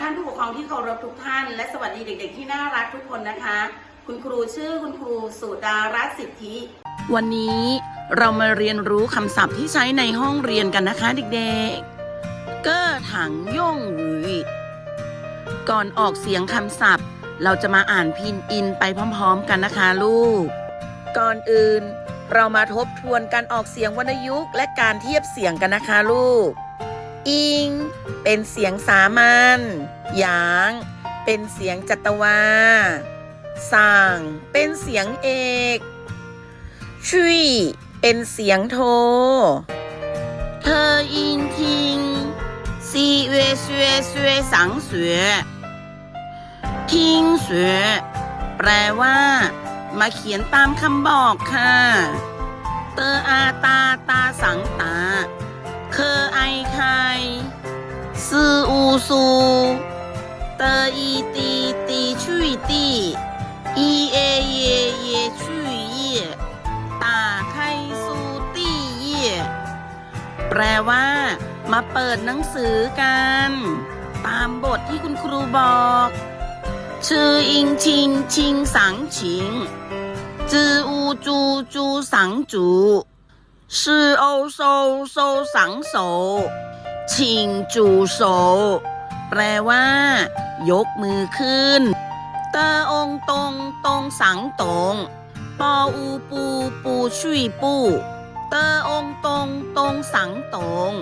ท่านผู้ปกครองที่เคารพทุกท่าน และสวัสดีเด็ก ๆ ที่น่ารักทุกคนนะคะ คุณครูชื่อคุณครูสุดารัตน์สิทธิ วันนี้เรามาเรียนรู้คำศัพท์ที่ใช้ในห้องเรียนกันนะคะเด็กๆ เก้อถังย่งหวีก่อนออกเสียงคำศัพท์ เราจะมาอ่านพินอินไปพร้อมๆ กันนะคะลูก ก่อนอื่น เรามาทบทวนการออกเสียงวรรณยุกต์และการเทียบเสียงกันนะคะลูก อิง เป็นเสียงสามัญหยาง เป็นเสียงจัตวาสั่ง เป็นเสียงเอกชุยเป็นเสียงโท เธออินทิงซีเวเสวยสวยสังเสวยทิ้งเสวยแปลว่า มาเขียนตามคำบอกค่ะ เตออาตาตาสัง ซูเตออีตีตีชุยตีอีเอเยเยชุยเยตาไคซูตี้เยแปลว่า มาเปิดหนังสือกัน ตามบทที่คุณครูบอก ชื่ออิงชิงชิงสังชิงจืออูจูจูสังจูชื่อโอโซโซสังโสชิงจูโซ แปลว่า ยกมือขึ้น เตอองตงตงสังตงปออูปูปูชุยปู เตอองตงตงสังตง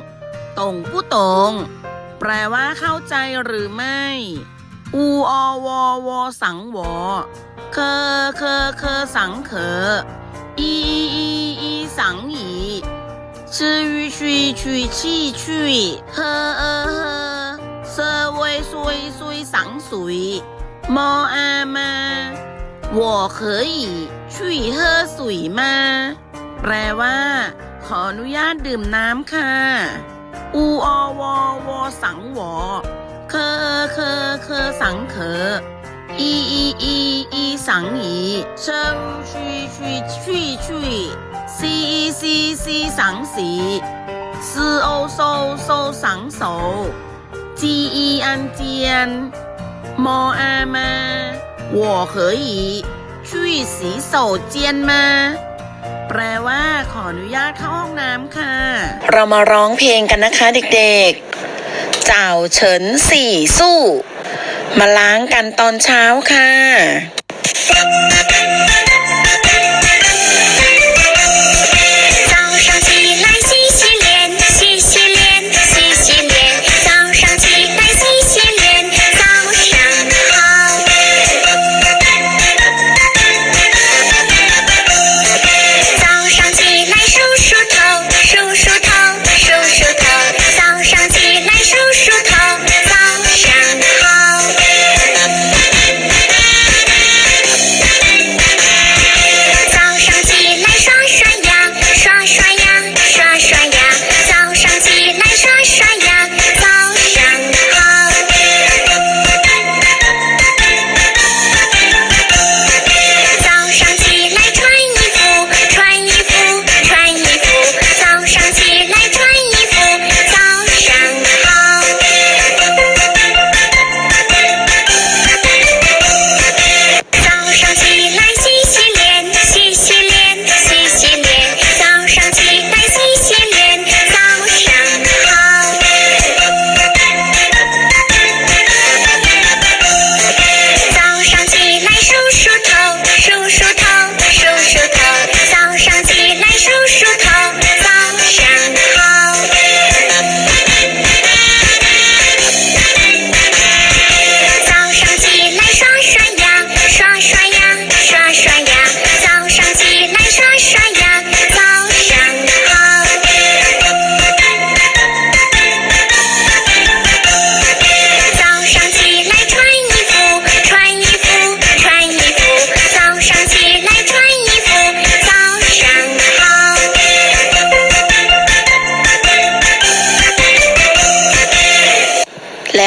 ตงผู้ตงแปลว่าเข้าใจหรือไม่ อูอวอวอสังวอ เคอเคอเคอสังเคออีอีอีอีสังอีชื่อชุยชุยชี่ชุยเฮอเออเฮอ เซอร์เวยซุยซุยสังสุยมออามาวัวเคยแปลว่า ขออนุญาตดื่มน้ำค่ะ อูอวอวอสังวอเคอเคอเคอสังเคออีอีอีอีสังอีเชอชุยชุยชุยชุยซีอีซีซีสังสีซือโอโซโซสังโซ จีอีอันเจียนมออามา我可以去洗手间吗แปลว่าขออนุญาตเข้าห้องน้ำค่ะ เรามาร้องเพลงกันนะคะเด็กๆ เจ้าเฉินสี่สู้ มาล้างกันตอนเช้าค่ะ